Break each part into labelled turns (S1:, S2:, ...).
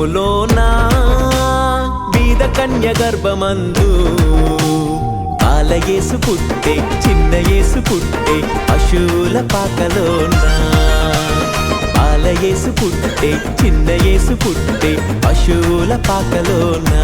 S1: గర్భములోనా బీద కన్య గర్భమందు బాలయేసు పుట్టే చిన్న యేసు పుట్టే పశువుల పాకలోనా? బాలయేసు పుట్టే చిన్న యేసు పుట్టే పశువుల పాకలోనా?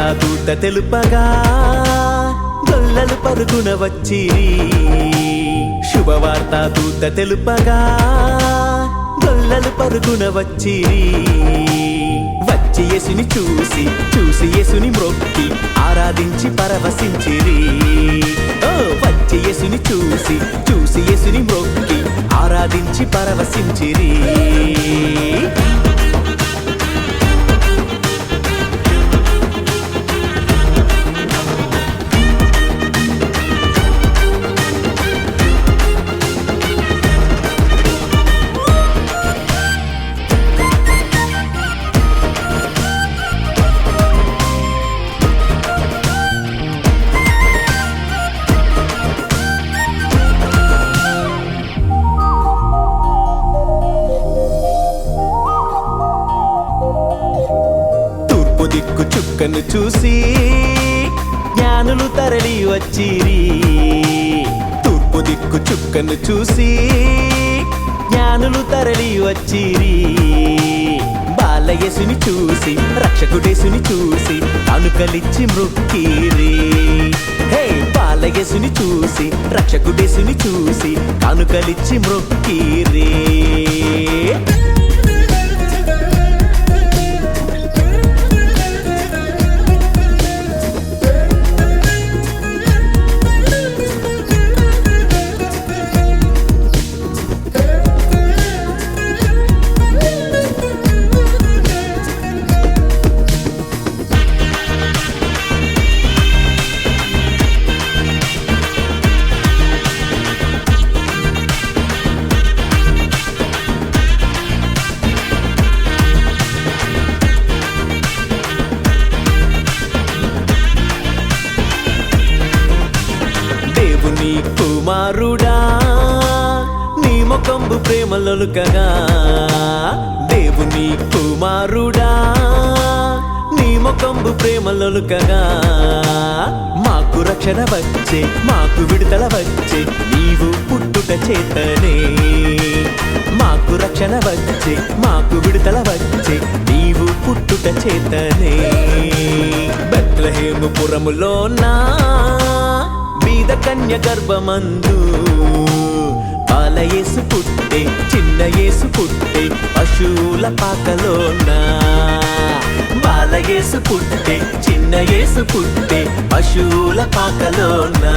S1: దూత తెలుపగా గొల్లలు పరుగున వచ్చిరి. శుభవార్త దూత తెలుపగా గొల్లలు పరుగున వచ్చిరి. వచ్చి యేసుని చూసి చూసి యేసుని మ్రొక్కి ఆరాధించి పరవశించిరి. ఓ వచ్చి యేసుని చూసి చూసి యేసుని మ్రొక్కి ఆరాధించి పరవశించిరి. చిక్కు చుక్కను చూసి జ్ఞానులు తరలి వచ్చిరి. తూర్పు దిక్కు చుక్కను చూసి జ్ఞానులు తరలి వచ్చిరి. బాలయేసుని చూసి రక్షకుడేసుని చూసి కానుకలిచ్చి మృక్కిరి. హే బాలయేసుని చూసి రక్షకుడేసుని చూసి కానుకలిచ్చి మృక్కిరి. కొంబు ప్రేమలొలుకగా దేవుని కుమారుడా నీ ముఖంబు ప్రేమలొలుకగా మాకు రక్షణ వచ్చే మాకు విడుదల వచ్చే నీవు పుట్టుట చేతనే. మాకు రక్షణ వచ్చే మాకు విడుదల వచ్చే నీవు పుట్టుట చేతనే. బెత్లహేము పురములోనా బీద కన్య గర్భమందు. బాలయేసు పుట్టే చిన్న యేసు పుట్టే పశువుల పాకలోన. బాలయేసు పుట్టే చిన్న యేసు పుట్టే పశువుల పాకలోనా.